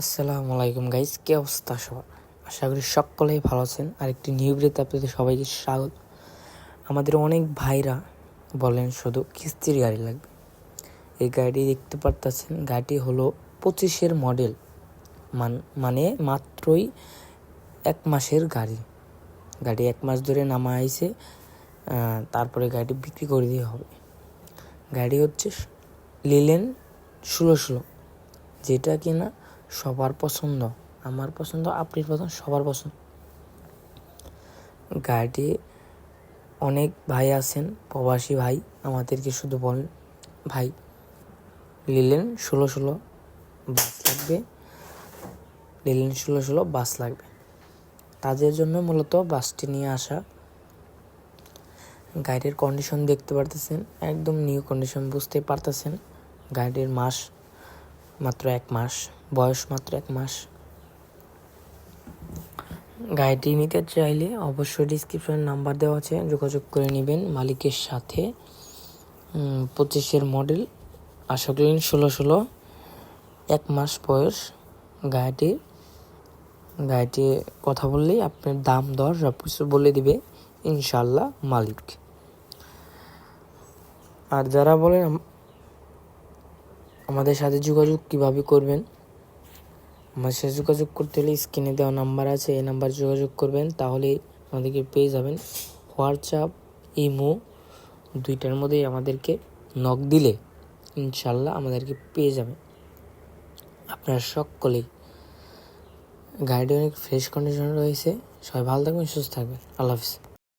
আসসালামু আলাইকুম গাইজ কে অবস্থা সবার? আশা করি সকলেই ভালো আছেন। আর একটি নিউ ভিডিওতে আপনাদের সবাইকে স্বাগত। আমাদের অনেক ভাইরা বলেন, শুধু কিস্তির গাড়ি লাগবে। এই গাড়ি দেখতে পারতেছেন, গাড়িটি হলো পঁচিশের মডেল মান মানে মাত্রই এক মাসের গাড়ি। গাড়ি এক মাস ধরে নামা আইছে তারপরে গাড়িটি বিক্রি করে দিয়ে হবে। গাড়ি হচ্ছে লিলেন ষোলো ষোলো, যেটা কিনা সবার পছন্দ, আমার পছন্দ আপনার পছন্দ, সবার পছন্দ। গাড়িটি অনেক ভাই আছেন, প্রবাসী ভাই, আমাদেরকে শুধু বলেন, ভাই লিলেন ষোলো ষোলো বাস লাগবে লিলেন ষোলো ষোলো বাস লাগবে। তাদের জন্য মূলত বাসটি নিয়ে আসা। গাড়ির কন্ডিশন দেখতে পারতেছেন, একদম নিউ কন্ডিশন বুঝতে পারতেছেন। গাড়ির মাস, মাত্র এক মাস। বয়স মাত্র এক মাস। গাড়িটি নিতে চাইলে অবশ্যই ডিসক্রিপশন নাম্বার দেওয়া আছে, যোগাযোগ করে নেবেন মালিকের সাথে। পঁচিশের মডেল আশা করি ষোলো ষোলো, এক মাস বয়স গাড়িটির গাড়িটি কথা বললেই আপনার দাম, দর সব কিছু বলে দিবে ইনশাল্লাহ মালিক। আর যারা বলেন আমাদের সাথে যোগাযোগ কীভাবে করবেন? আমাদের সাথে যোগাযোগ করতে হলে স্ক্রিনে দেওয়া নাম্বার আছে, এই নাম্বার যোগাযোগ করবেন, তাহলে আমাদেরকে পেয়ে যাবেন হোয়াটসঅ্যাপ, ইমো, দুইটার মধ্যেই আমাদেরকে নক দিলে ইনশাল্লাহ আমাদেরকে পেয়ে যাবেন। আপনারা সকলেই গাড়িটি অনেক ফ্রেশ কন্ডিশনে রয়েছে, সবাই ভালো থাকবেন, সুস্থ থাকবেন, আল্লাহ হাফিজ।